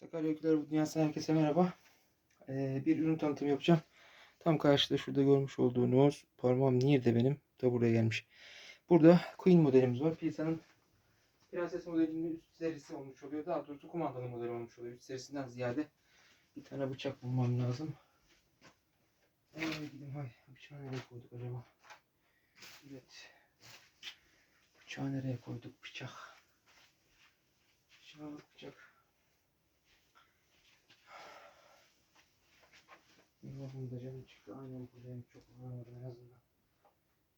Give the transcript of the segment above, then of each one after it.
Sakarya Öyküler Dünyası'na herkese merhaba. Ee, bir ürün tanıtımı yapacağım. Tam karşıda şurada görmüş olduğunuz parmağım nerede benim? Da buraya gelmiş. Burada Queen modelimiz var. Pisanın Prenses modelinin üst serisi olmuş oluyor. Daha doğrusu kumandalı modeli olmuş oluyor. Üst serisinden ziyade bir tane bıçak bulmam lazım. Ee, gidin hay. Bıçağı nereye koyduk acaba? Evet. Bıçağı nereye koyduk? Bıçak. Bıçak, bıçak. Allah'ım da canım çıktı. Aynen buradayım. Çok kullanmadım en azından.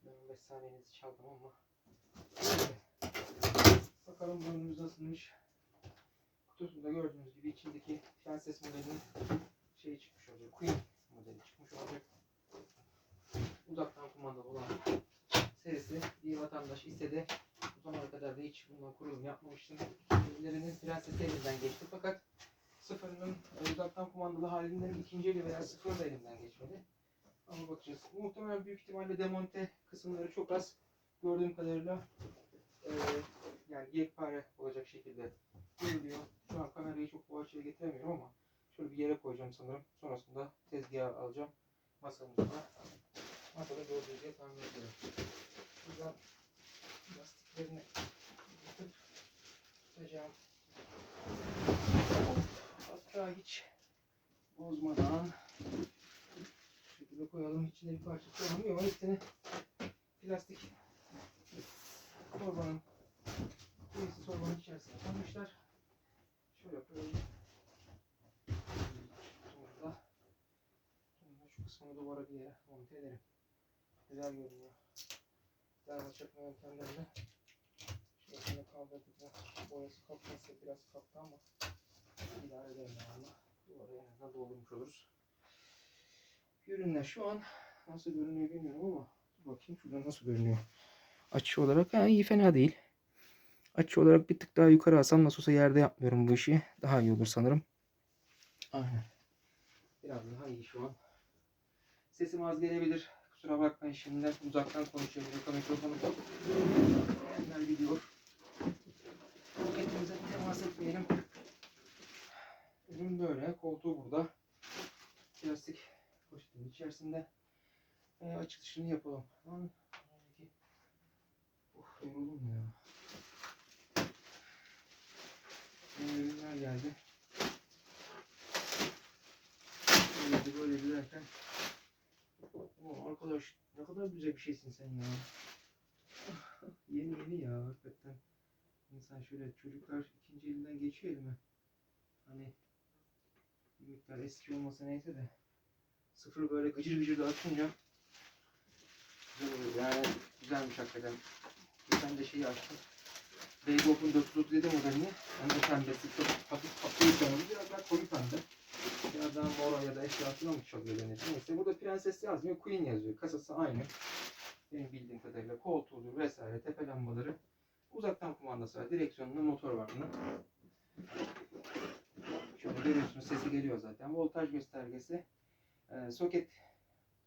Ben 15 saniyenizi çaldım ama. Neyse. Bakalım burnumuz nasılmış. Kutusunda gördüğünüz gibi içindeki Prenses modelinin şeyi çıkmış oluyor. Queen modeli çıkmış olacak. Uzaktan kumandalı olan serisi bir vatandaş ise de bu zamana kadar da hiç bundan kurulum yapmamıştım. Ellerinin Prenses elinden geçti fakat uzaktan kumandalı halinden ikinci eli veya sıfır da elimden geçmedi. Ama bakacağız. Muhtemelen büyük ihtimalle demonte kısımları çok az gördüğüm kadarıyla e, yani yekpare olacak şekilde görülüyor. Şu an kamerayı çok bu açıya getiremiyorum ama şöyle bir yere koyacağım sanırım. Sonrasında tezgaha alacağım. Masamızda. Masada gördüğünüz diye tahmin ediyorum. Buradan lastiklerini hiç bozmadan şu şekilde koyalım. İçinde bir parça koyamıyor ama hepsini plastik torbanın birisi torbanın içerisine koymuşlar. Şöyle koyalım. Sonra sonra şu kısmını duvara bir yere monte edelim. Güzel görünüyor. Derme çakma yöntemlerinde şöyle kaldırdık da boyası kalkmazsa biraz kalktı ama idare edelim ama duvara en azından doldurmuş oluruz. Ürünler şu an nasıl görünüyor bilmiyorum ama bakayım şuradan nasıl görünüyor. Açı olarak ha, iyi fena değil. Açı olarak bir tık daha yukarı alsam nasıl olsa yerde yapmıyorum bu işi. Daha iyi olur sanırım. Aynen. Biraz daha iyi şu an. Sesim az gelebilir. Kusura bakmayın şimdiden uzaktan konuşuyorum. Yoksa mikrofonu gidiyor. Etimize temas etmeyelim. Böyle. Koltuğu burada. Plastik poşetin içerisinde. E, açılışını yapalım. Lan, Of yoruldum ya. Ürünler geldi. Böyle böyle de derken. Oo, arkadaş ne kadar güzel bir şeysin sen ya. yeni yeni ya hakikaten. İnsan şöyle çocuklar ikinci elinden geçiyor elime. Hani bir miktar eski olmasa neyse de sıfır böyle gıcır gıcır da atınca güzel oluyor. Yani güzelmiş hakikaten. Geçen de şeyi açtım. Baybop'un 437 modelini. Hem de pembesi çok hafif bir tonu. Biraz daha koyu pembe. Biraz daha mora ya da eşyasına mı çalıyor denir. Neyse burada prenses yazmıyor. Queen yazıyor. Kasası aynı. Benim bildiğim kadarıyla koltuğudur vesaire tepe lambaları. Uzaktan kumandası var. Direksiyonunda motor var bunun. Şöyle görüyorsunuz sesi geliyor zaten. Voltaj göstergesi. Ee, soket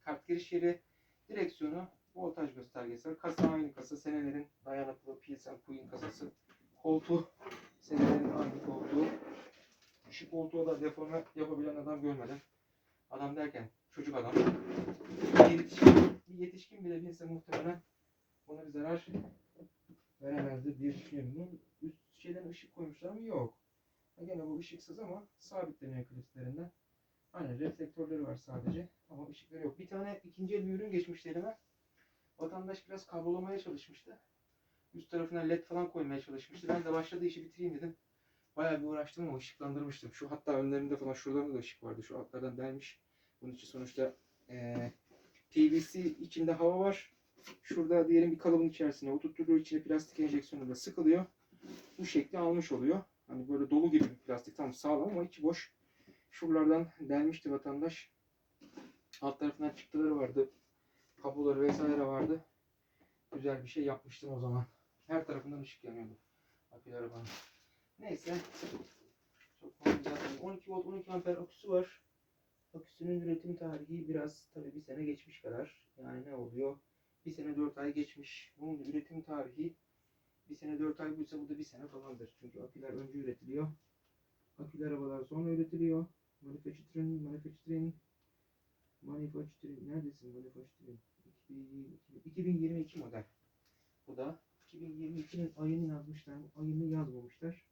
kart giriş yeri. Direksiyonu voltaj göstergesi var. Kasa aynı kasa. Senelerin dayanıklı PSM Queen kasası. Koltuğu senelerin aynı koltuğu. Şu koltuğu da deforme yapabilen adam görmedim. Adam derken çocuk adam. Bir yetişkin, bir yetişkin bile bilse muhtemelen buna bir zarar veremezdi diye düşünüyorum. Üst şeyden ışık koymuşlar mı? Yok. Gene bu ışıksız ama sabitleniyor kliplerinden. Aynen reflektörleri var sadece ama ışıkları yok. Bir tane ikinci el bir ürün geçmişti elime. Vatandaş biraz kablolamaya çalışmıştı. Üst tarafına led falan koymaya çalışmıştı. Ben de başladı işi bitireyim dedim. Bayağı bir uğraştım ama ışıklandırmıştım. Şu hatta önlerinde falan şuralarında da ışık vardı. Şu altlardan delmiş. Bunun için sonuçta eee PVC içinde hava var. Şurada diyelim bir kalıbın içerisine oturtuluyor. içine plastik enjeksiyonuyla sıkılıyor. Bu şekli almış oluyor. Hani böyle dolu gibi bir plastik tam sağlam ama içi boş. Şuralardan delmişti vatandaş. Alt tarafından çıktıları vardı. Kabloları vesaire vardı. Güzel bir şey yapmıştım o zaman. Her tarafından ışık yanıyordu. Akülü arabanın. Neyse. Çok fazla zaten 12 volt 12 amper aküsü var. Aküsünün üretim tarihi biraz tabii bir sene geçmiş kadar. Yani ne oluyor? Bir sene 4 ay geçmiş. Bunun üretim tarihi bir sene 4 ay buysa bu da bir sene falandır. Çünkü aküler önce üretiliyor. Akülü arabalar sonra üretiliyor. Manufacturing, manufacturing, manufacturing. Neredesin manufacturing? 2022, 2022 model. Bu da 2022'nin ayını yazmışlar. Ayını yazmamışlar.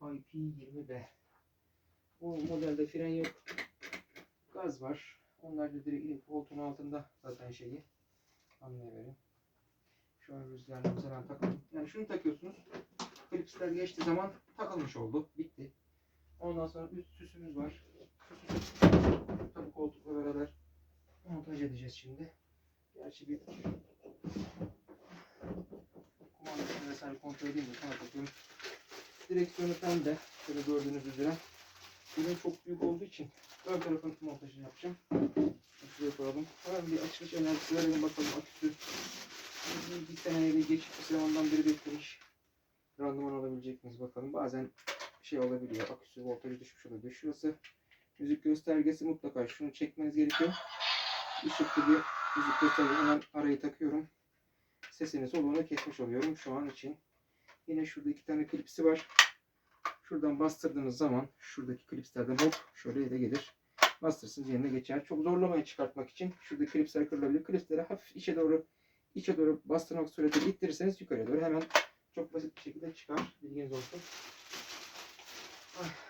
IP20B. Bu modelde fren yok. Gaz var. Onlar da direkt koltuğun altında zaten şeyi anlayıverin. An rüzgarla mesela takalım. Yani şunu takıyorsunuz. Klipsler geçtiği zaman takılmış oldu. Bitti. Ondan sonra üst süsümüz var. Tabii koltukla beraber montaj edeceğiz şimdi. Gerçi bir kumandasını vesaire kontrol edeyim de sonra takıyorum. Direksiyonu pembe. Şöyle gördüğünüz üzere. Ürün çok büyük olduğu için ön tarafın montajını yapacağım. Şuraya koyalım. Hemen bir açılış enerjisi verelim bakalım aküsü. Bir, bir geçip bir zamandan beri beklemiş. Randıman alabilecek miyiz bakalım. Bazen şey olabiliyor. Aküsü voltajı düşmüş olabiliyor. Şurası müzik göstergesi mutlaka şunu çekmeniz gerekiyor. Işıklı bir müzik göstergesi hemen arayı takıyorum. Sesini soluğunu kesmiş oluyorum şu an için. Yine şurada iki tane klipsi var. Şuradan bastırdığınız zaman şuradaki klipslerden hop şöyle ele gelir. Bastırırsınız yerine geçer. Çok zorlamaya çıkartmak için şurada klipsler kırılabilir. Klipsleri hafif içe doğru içe doğru bastırmak suretiyle ittirirseniz yukarıya doğru hemen çok basit bir şekilde çıkar. Bilginiz olsun. Ah.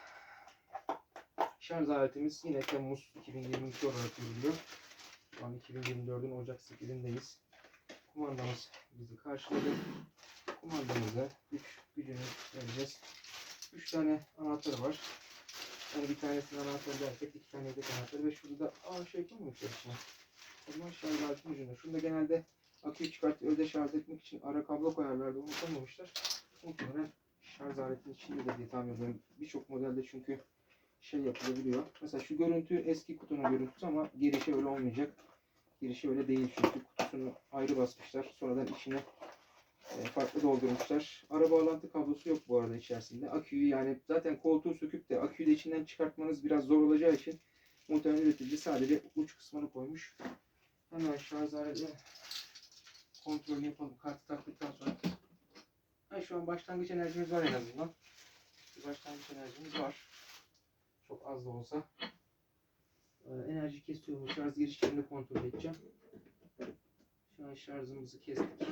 Şarj aletimiz yine Temmuz 2022 olarak görülüyor. Şu an 2024'ün Ocak 8'indeyiz. Kumandamız bizi karşıladı. Kumandamıza güç, gücünü vereceğiz. 3 tane anahtarı var. Yani bir tanesinin anahtarı dersek iki tane yedek anahtarı ve şurada da aa şey koymamışlar içine. O zaman şarj aletinin ucunda. Şunda genelde aküyü çıkartıp evde şarj etmek için ara kablo koyarlardı. Onu koymamışlar. Muhtemelen şarj aletinin içindedir diye tahmin ediyorum. Birçok modelde çünkü şey yapılabiliyor. Mesela şu görüntü eski kutunun görüntüsü ama girişi öyle olmayacak. Girişi öyle değil çünkü kutusunu ayrı basmışlar. Sonradan içine e, farklı doldurmuşlar. Ara bağlantı kablosu yok bu arada içerisinde. Aküyü yani zaten koltuğu söküp de aküyü de içinden çıkartmanız biraz zor olacağı için muhtemelen üretici sadece uç kısmını koymuş. Hemen şarj aleti kontrol yapalım. Kartı taktıktan sonra. Ha, şu an başlangıç enerjimiz var en azından. Başlangıç enerjimiz var. Çok az da olsa. Ee, enerji kesiyor? Şarj girişlerini kontrol edeceğim. Şu an şarjımızı kestik.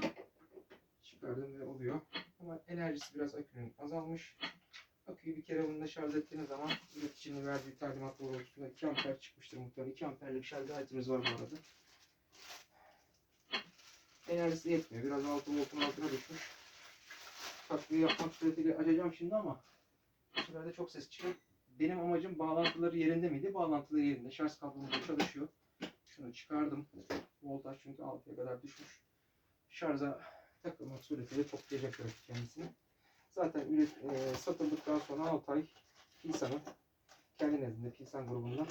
Çıkardım ve oluyor. Ama enerjisi biraz akünün azalmış. Aküyü bir kere bununla şarj ettiğiniz zaman üreticinin verdiği talimat doğrultusunda 2 amper çıkmıştır muhtemelen. 2 amperlik şarj aletimiz var bu arada. Enerjisi yetmiyor. Biraz 6 voltun altına düşmüş. Takviye yapmak suretiyle açacağım şimdi ama bu sefer de çok ses çıkıyor. Benim amacım bağlantıları yerinde miydi? Bağlantıları yerinde. Şarj kablomuz da çalışıyor. Şunu çıkardım. Voltaj çünkü 6'ya kadar düşmüş. Şarja takılmak suretiyle toplayacak üretici kendisini. Zaten üret, e, satıldıktan sonra 6 ay Pilsan'ın kendi nezdinde Pilsan grubundan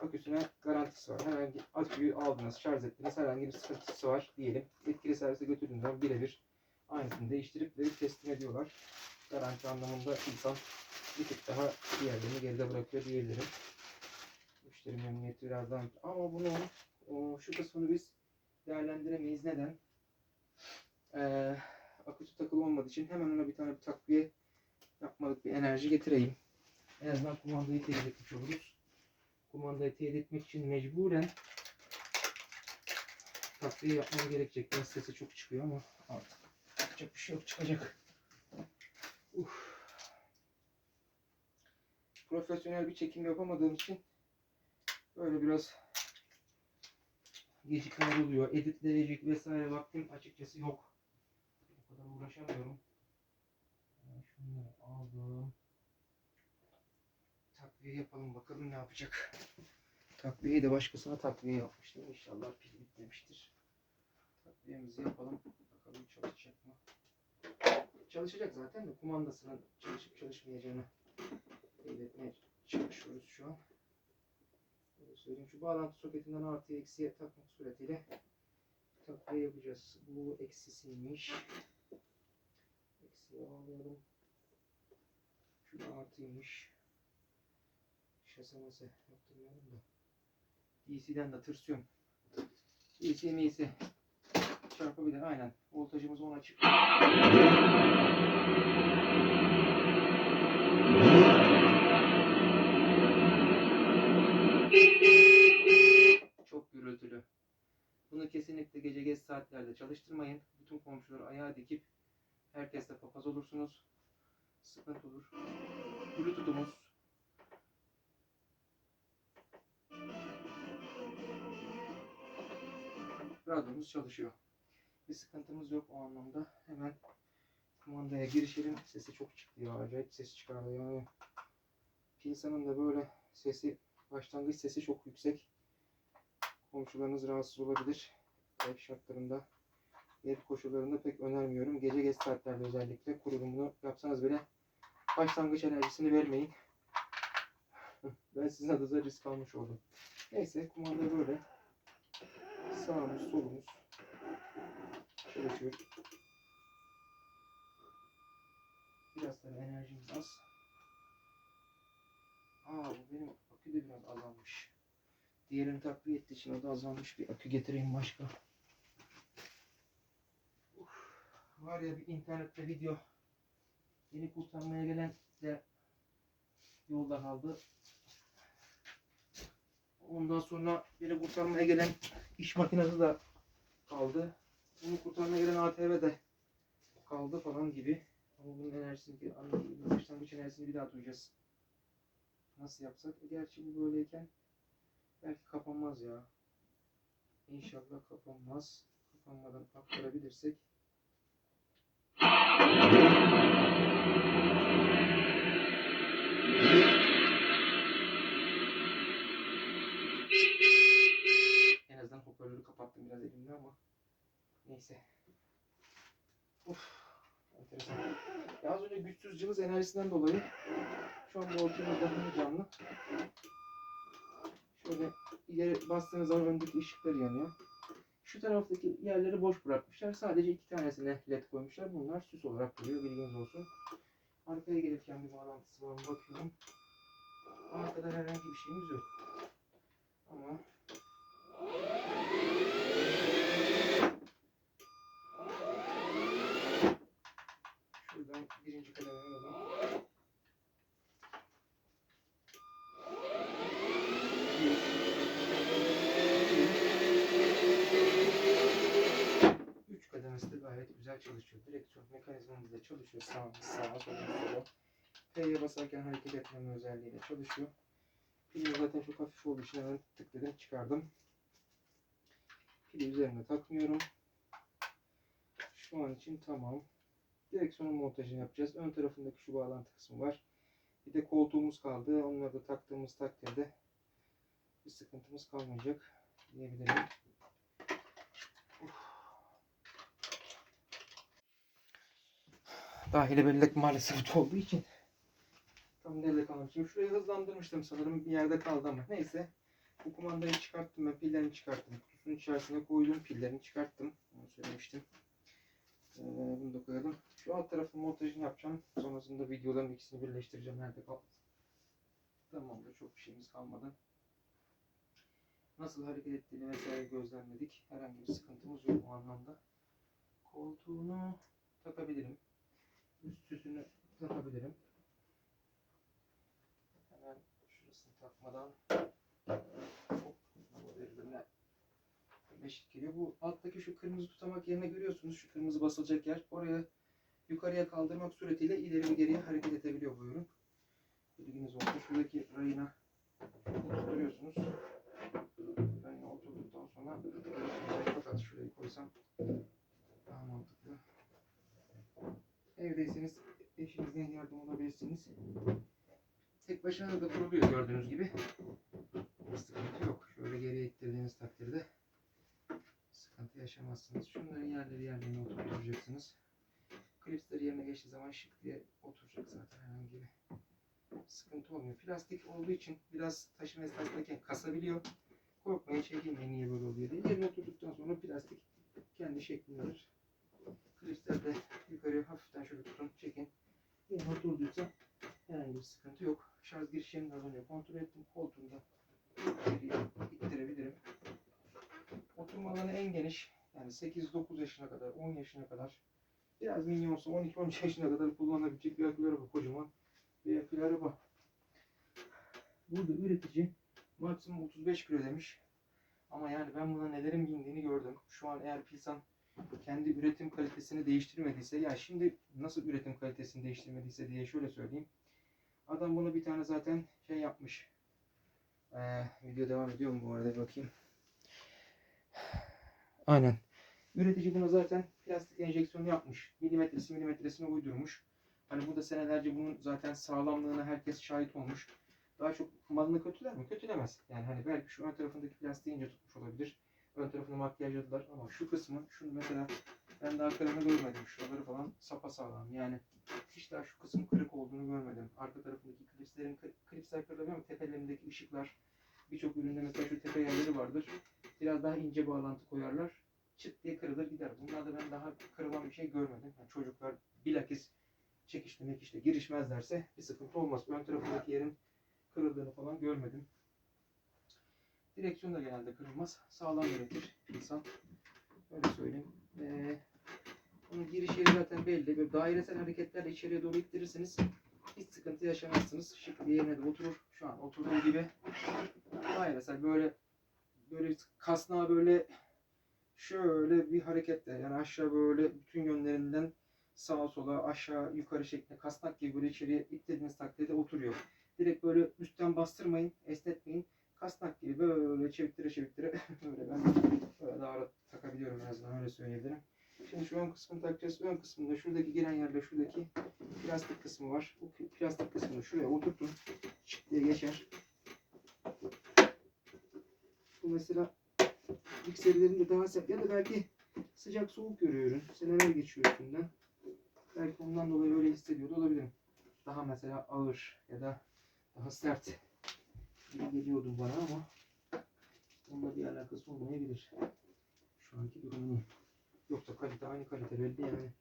aküsüne garantisi var. Herhangi aküyü aldınız, şarj ettiniz, herhangi bir sıkıntısı var diyelim. Yetkili servise götürdüğünüz zaman birebir aynısını değiştirip verip teslim ediyorlar. Garanti anlamında Pilsan bir tık daha diğerlerini geride bırakıyor diyebilirim. Müşteri memnuniyeti biraz ama bunu o, şu kısmını biz değerlendiremeyiz. Neden? Ee, aküsü takılı olmadığı için hemen ona bir tane bir takviye yapmalık bir enerji getireyim. En azından teyit etmiş oluruz. Kumandayı teyit etmek için mecburen takviye yapmam gerekecek. Biraz sesi çok çıkıyor ama artık yapacak bir şey yok çıkacak. Uf. Profesyonel bir çekim yapamadığım için böyle biraz gecikmeler oluyor. Editleyecek vesaire vaktim açıkçası yok. O kadar uğraşamıyorum. Ben Şunları aldım. Takviye yapalım bakalım ne yapacak. Takviyeyi de başkasına takviye yapmıştım. İnşallah pil bitmemiştir. Takviyemizi yapalım. Bakalım çalışacak mı? Çalışacak zaten de kumandasının çalışıp çalışmayacağını teyit etmeye çalışıyoruz şu an. Böyle söyleyeyim. Şu bağlantı soketinden artıya eksiye takmak suretiyle takviye yapacağız. Bu eksisiymiş. Eksiye bağlayalım. Şu artıymış. Şasaması yaptırmayalım da. DC'den de tırsıyorum. DC miyse çarpabilir. Aynen. Voltajımız 10 açık. Çok gürültülü. Bunu kesinlikle gece geç saatlerde çalıştırmayın. Bütün komşuları ayağa dikip herkesle papaz olursunuz. Sıkıntı olur. Bluetooth'umuz radyomuz çalışıyor. Bir sıkıntımız yok o anlamda. Hemen kumandaya girişelim. Sesi çok çıktı ya. Acayip ses çıkardı yani. Pilsanın da böyle sesi başlangıç sesi çok yüksek. Komşularınız rahatsız olabilir. Ev şartlarında ev koşullarında pek önermiyorum. Gece geç saatlerde özellikle kurulumunu yapsanız bile başlangıç enerjisini vermeyin. Ben sizin adınıza risk almış oldum. Neyse kumanda böyle. Sağımız solumuz çalışıyor. Biraz tabii enerjimiz az. Aa bu benim akü de biraz azalmış. Diğerini takviye ettiği için o da azalmış. Bir akü getireyim başka. Uf, var ya bir internette video. Beni kurtarmaya gelen de yolda kaldı. Ondan sonra beni kurtarmaya gelen iş makinesi de kaldı. Onu kurtarmaya gelen ATV de kaldı falan gibi. Ama bunun enerjisini, anladığım başlangıç enerjisini bir daha duyacağız. Nasıl yapsak? E, Gerçi bu böyleyken belki kapanmaz ya. İnşallah kapanmaz. Kapanmadan aktarabilirsek. Hoparlörü kapattım biraz elimle ama neyse. Of, enteresan. Ya az önce güçsüz cılız enerjisinden dolayı şu an bu ortamda daha canlı. Şöyle ileri bastığınız zaman öndeki ışıklar yanıyor. Şu taraftaki yerleri boş bırakmışlar. Sadece iki tanesine led koymuşlar. Bunlar süs olarak duruyor. Bilginiz olsun. Arkaya gelirken bir bağlantısı var mı bakıyorum. Arkada herhangi bir şeyimiz yok. Ama şuradan birinci kademeye alalım. Üç kademesi de gayet güzel çalışıyor. Direksiyon mekanizmamız da çalışıyor. Sağ, sağa, sola, sola. P'ye basarken hareket etmeme özelliğiyle çalışıyor. Pili zaten çok hafif olduğu için hemen tıkladım çıkardım. Pili üzerine takmıyorum. Şu an için tamam. Direksiyonun montajını yapacağız. Ön tarafındaki şu bağlantı kısmı var. Bir de koltuğumuz kaldı. Onları da taktığımız takdirde bir sıkıntımız kalmayacak diyebilirim. Dahili bellek maalesef olduğu için tam nerede kalmışım. Şurayı hızlandırmıştım sanırım bir yerde kaldı ama neyse. Bu kumandayı çıkarttım ben pillerini çıkarttım. Kutusunun içerisine koydum pillerini çıkarttım. Onu söylemiştim. Ee, bunu da koyalım. Şu alt tarafın montajını yapacağım. Sonrasında videoların ikisini birleştireceğim. Nerede kaldı? Tamamdır. Çok bir şeyimiz kalmadı. Nasıl hareket ettiğini vesaire gözlemledik. Herhangi bir sıkıntımız yok o anlamda. Koltuğunu takabilirim. Üst süsünü takabilirim. Hemen şurasını takmadan hop, birbirine birleşik geliyor. Bu alttaki şu kırmızı tutamak yerine görüyorsunuz. Şu kırmızı basılacak yer. Oraya yukarıya kaldırmak suretiyle ileri ve geriye hareket edebiliyor bu ürün. Bilginiz olsun. Şuradaki rayına oturtuyorsunuz. Rayına oturduktan sonra fakat şurayı koysam daha mantıklı. Evdeyseniz eşinizden yardım alabilirsiniz. Tek başına da kuruluyor gördüğünüz gibi. Sıkıntı yok. Şöyle geriye ittirdiğiniz takdirde sıkıntı yaşamazsınız. Şunların yerleri yerlerine oturtacaksınız. Klipsleri yerine geçtiği zaman şık diye oturacak zaten herhangi bir sıkıntı olmuyor. Plastik olduğu için biraz taşıma esnasındayken kasabiliyor. Korkmayın çekinmeyin niye böyle oluyor diye. Yerine oturduktan sonra plastik kendi şeklini alır. Klipsler de yukarıya hafiften şöyle tutun çekin. Yerine oturduysa herhangi bir sıkıntı yok. Şarj girişlerini az önce kontrol ettim. Koltuğunda ittirebilirim. Oturma alanı en geniş. Yani 8-9 yaşına kadar, 10 yaşına kadar biraz minyonsa 12-13 yaşına kadar kullanabilecek bir akülü araba kocaman. bir akülü araba. Burada üretici maksimum 35 kilo demiş. Ama yani ben buna nelerin bindiğini gördüm. Şu an eğer Pilsan kendi üretim kalitesini değiştirmediyse ya şimdi nasıl üretim kalitesini değiştirmediyse diye şöyle söyleyeyim. Adam buna bir tane zaten şey yapmış. Ee, video devam ediyor mu bu arada bir bakayım. Aynen. Üretici buna zaten plastik enjeksiyonu yapmış. Milimetresi milimetresine uydurmuş. Hani bu da senelerce bunun zaten sağlamlığına herkes şahit olmuş. Daha çok malını kötüler mi? Kötülemez. Yani hani belki şu ön tarafındaki plastiği ince tutmuş olabilir. Ön tarafını makyajladılar ama şu kısmı, şunu mesela ben daha kırığını görmedim. Şuraları falan sapasağlam. Yani hiç daha şu kısmın kırık olduğunu görmedim. Arka tarafındaki klipslerin, klipsler kırılıyor ama tepelerindeki ışıklar birçok üründe mesela şu tepe yerleri vardır. Biraz daha ince bağlantı koyarlar. Çıt diye kırılır gider. Bunlarda ben daha kırılan bir şey görmedim. Yani çocuklar bilakis çekişle mekişle girişmezlerse bir sıkıntı olmaz. Ön tarafındaki yerin kırıldığını falan görmedim. Direksiyon da genelde kırılmaz. Sağlam üretir insan. Öyle söyleyeyim. Ee, bunun giriş yeri zaten belli. Böyle dairesel hareketlerle içeriye doğru ittirirseniz hiç sıkıntı yaşamazsınız. Şık bir yerine de oturur. Şu an oturduğu gibi dairesel böyle böyle kasnağı böyle şöyle bir hareketle yani aşağı böyle bütün yönlerinden sağa sola aşağı yukarı şeklinde kasnak gibi böyle içeriye ittirdiğiniz takdirde oturuyor. Direkt böyle üstten bastırmayın, esnetmeyin. Kasnak gibi böyle çeviktire çeviktire böyle ben böyle daha rahat takabiliyorum en azından öyle söyleyebilirim. Şimdi şu ön kısmını takacağız. Ön kısmında şuradaki giren yerde şuradaki plastik kısmı var. Bu plastik kısmını şuraya oturtun. Çık diye geçer. Bu mesela ilk serilerinde daha sert ya da belki sıcak soğuk görüyor ürün. Seneler geçiyor üstünden. Belki ondan dolayı öyle hissediyor da olabilirim. Daha mesela ağır ya da daha sert gibi geliyordu bana ama onunla bir alakası olmayabilir. Şu anki durumunu. Yoksa kalite aynı kalite belli yani.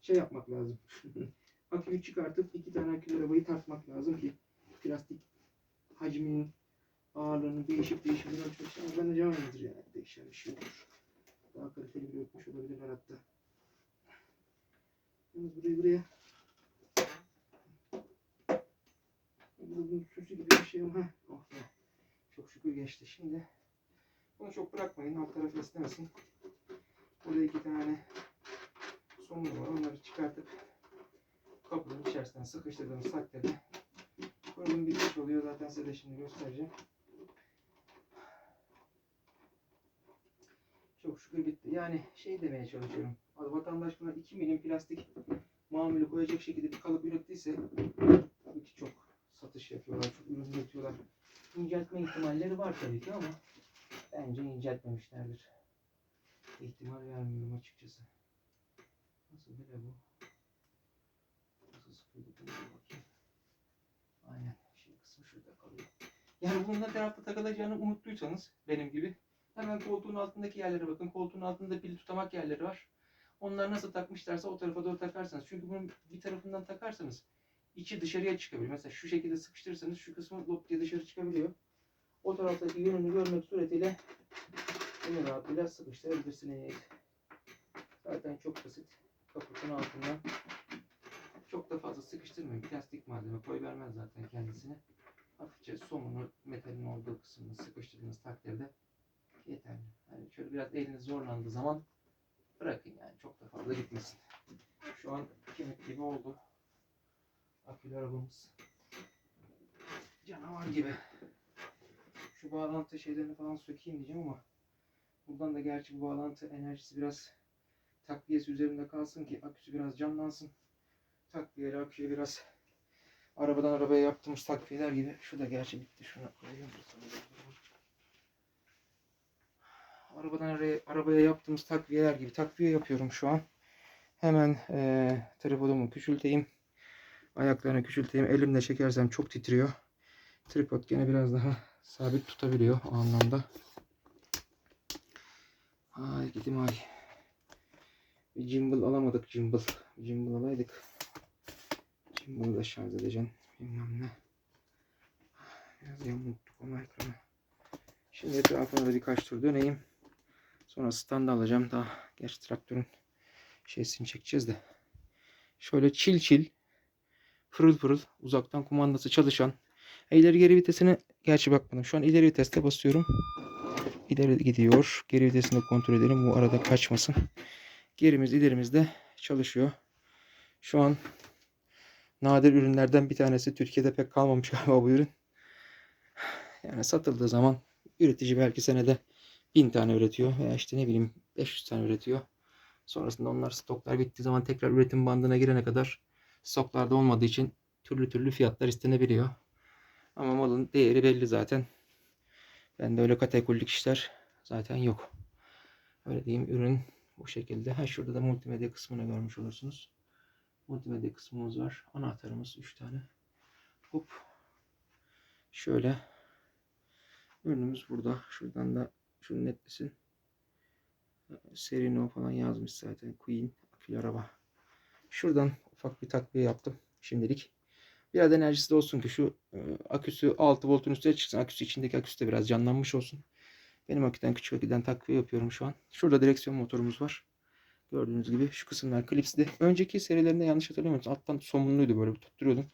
Şey yapmak lazım. Aküyü çıkartıp iki tane akülü arabayı tartmak lazım ki plastik hacminin ağırlığının değişip değişimini ölçmek için ama bence aynıdır yani. Değişen bir şey olur. Daha kaliteli bir ötmüş olabilirler hatta. Yalnız burayı buraya Bunun süsü gibi bir şey ama oh be. Çok şükür geçti. Şimdi bunu çok bırakmayın. Alt tarafı esnemesin. Burada iki tane somunu var. Onları çıkartıp kapının içerisinden sıkıştırdığımız takdirde kurulum bitmiş oluyor. Zaten size de şimdi göstereceğim. Çok şükür bitti. Yani şey demeye çalışıyorum. Vatandaş buna 2 milim plastik mamülü koyacak şekilde bir kalıp ürettiyse satış yapıyorlar, çok ürün üretiyorlar. İnceltme ihtimalleri var tabii ki ama bence inceltmemişlerdir. İhtimal vermiyorum açıkçası. Nasıl bile bu? Nasıl sıkıyorduk. Aynen. Şey kısmı şurada kalıyor. Yani bunun ne tarafta takılacağını unuttuysanız benim gibi hemen koltuğun altındaki yerlere bakın. Koltuğun altında pil tutamak yerleri var. Onlar nasıl takmışlarsa o tarafa doğru takarsanız. Çünkü bunun bir tarafından takarsanız içi dışarıya çıkabilir. Mesela şu şekilde sıkıştırırsanız şu kısmı lop diye dışarı çıkabiliyor. O taraftaki yönünü görmek suretiyle bunu rahatlıkla sıkıştırabilirsiniz. Zaten çok basit. Kaputun altından çok da fazla sıkıştırmayın. Plastik malzeme koy vermez zaten kendisine. Hafifçe somunu metalin olduğu kısmını sıkıştırdığınız takdirde yeterli. Yani şöyle biraz eliniz zorlandığı zaman bırakın yani çok da fazla gitmesin. Şu an kemik gibi oldu. Akülü arabamız. Canavar gibi. Şu bağlantı şeylerini falan sökeyim diyeceğim ama buradan da gerçi bu bağlantı enerjisi biraz takviyesi üzerinde kalsın ki aküsü biraz canlansın. Takviyeli aküye biraz arabadan arabaya yaptığımız takviyeler gibi. Şu da gerçi bitti. Şuna koyayım. Arabadan araya, arabaya yaptığımız takviyeler gibi takviye yapıyorum şu an. Hemen eee tripodumu küçülteyim. Ayaklarını küçülteyim. Elimle çekersem çok titriyor. Tripod gene biraz daha sabit tutabiliyor o anlamda. Ay gidim ay. Bir gimbal alamadık gimbal. Gimbal alaydık. Gimbal'ı da şarj edeceğim. Bilmem ne. Biraz yamulttuk onu ekranı. Şimdi etrafına da birkaç tur döneyim. Sonra stand alacağım. Daha gerçi traktörün şeysini çekeceğiz de. Şöyle çil çil Pırıl pırıl uzaktan kumandası çalışan. İleri geri vitesini gerçi bakmadım. Şu an ileri viteste basıyorum. İleri gidiyor. Geri vitesini de kontrol edelim. Bu arada kaçmasın. Gerimiz ilerimiz de çalışıyor. Şu an nadir ürünlerden bir tanesi. Türkiye'de pek kalmamış galiba bu ürün. Yani satıldığı zaman üretici belki senede 1000 tane üretiyor veya işte ne bileyim 500 tane üretiyor. Sonrasında onlar stoklar bittiği zaman tekrar üretim bandına girene kadar stoklarda olmadığı için türlü türlü fiyatlar istenebiliyor. Ama malın değeri belli zaten. Bende öyle kategorilik işler zaten yok. Öyle diyeyim ürün bu şekilde. Ha şurada da multimedya kısmını görmüş olursunuz. Multimedya kısmımız var. Anahtarımız 3 tane. Hop. Şöyle. Ürünümüz burada. Şuradan da şunu netlesin. Serino falan yazmış zaten. Queen akülü araba. Şuradan ufak bir takviye yaptım şimdilik. Biraz enerjisi de olsun ki şu e, aküsü 6 voltun üstüne çıksın. Aküsü içindeki aküsü de biraz canlanmış olsun. Benim aküden küçük aküden takviye yapıyorum şu an. Şurada direksiyon motorumuz var. Gördüğünüz gibi şu kısımlar klipsli. Önceki serilerinde yanlış hatırlamıyorsam alttan somunluydu böyle bir tutturuyordum.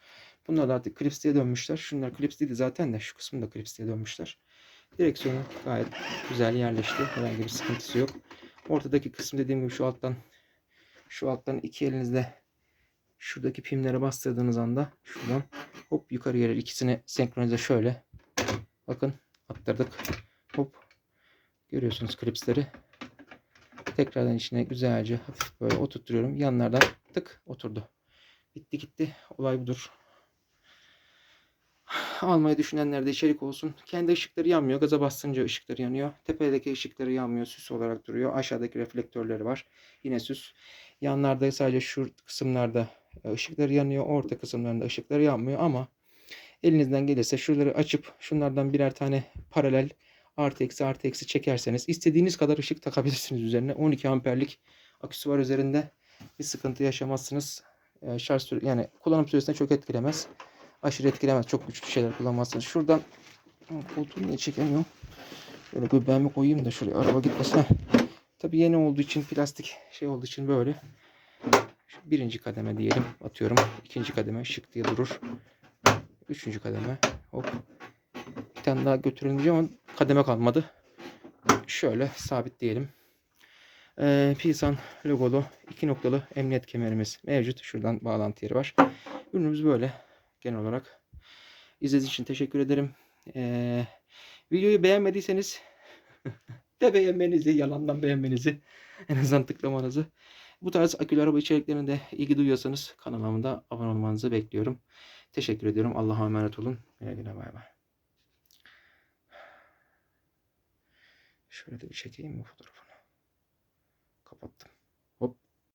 Bunlar da artık klipsliye dönmüşler. Şunlar klipsliydi zaten de şu kısım da klipsliye dönmüşler. Direksiyonu gayet güzel yerleşti. Herhangi bir sıkıntısı yok. Ortadaki kısım dediğim gibi şu alttan şu alttan iki elinizle şuradaki pimlere bastırdığınız anda şuradan hop yukarı gelir. İkisini senkronize şöyle. Bakın attırdık. Hop. Görüyorsunuz klipsleri. Tekrardan içine güzelce hafif böyle oturtuyorum. Yanlardan tık oturdu. Bitti gitti. Olay budur. Almayı düşünenler de içerik olsun. Kendi ışıkları yanmıyor. Gaza bastınca ışıkları yanıyor. Tepedeki ışıkları yanmıyor. Süs olarak duruyor. Aşağıdaki reflektörleri var. Yine süs. Yanlarda sadece şu kısımlarda e, ışıkları yanıyor. Orta kısımlarında ışıkları yanmıyor ama elinizden gelirse şuraları açıp şunlardan birer tane paralel artı eksi artı eksi çekerseniz istediğiniz kadar ışık takabilirsiniz üzerine. 12 amperlik aküsü var üzerinde. Bir sıkıntı yaşamazsınız. E, Şarj süre, yani kullanım süresine çok etkilemez. Aşırı etkilemez. Çok güçlü şeyler kullanmazsınız. Şuradan koltuğu niye çekemiyorum? Şöyle göbeğimi koyayım da şuraya araba gitmesin. Tabii yeni olduğu için plastik şey olduğu için böyle. Birinci kademe diyelim. Atıyorum. İkinci kademe şık diye durur. Üçüncü kademe. Hop. Bir tane daha diyeceğim ama kademe kalmadı. Şöyle sabit diyelim. Ee, Pisan logolu iki noktalı emniyet kemerimiz mevcut. Şuradan bağlantı yeri var. Ürünümüz böyle genel olarak. İzlediğiniz için teşekkür ederim. Ee, videoyu beğenmediyseniz de beğenmenizi, yalandan beğenmenizi, en azından tıklamanızı. Bu tarz akülü araba içeriklerine de ilgi duyuyorsanız kanalımda abone olmanızı bekliyorum. Teşekkür ediyorum. Allah'a emanet olun. Güle güle bay bay. Şöyle de bir çekeyim mi fotoğrafını? Kapattım.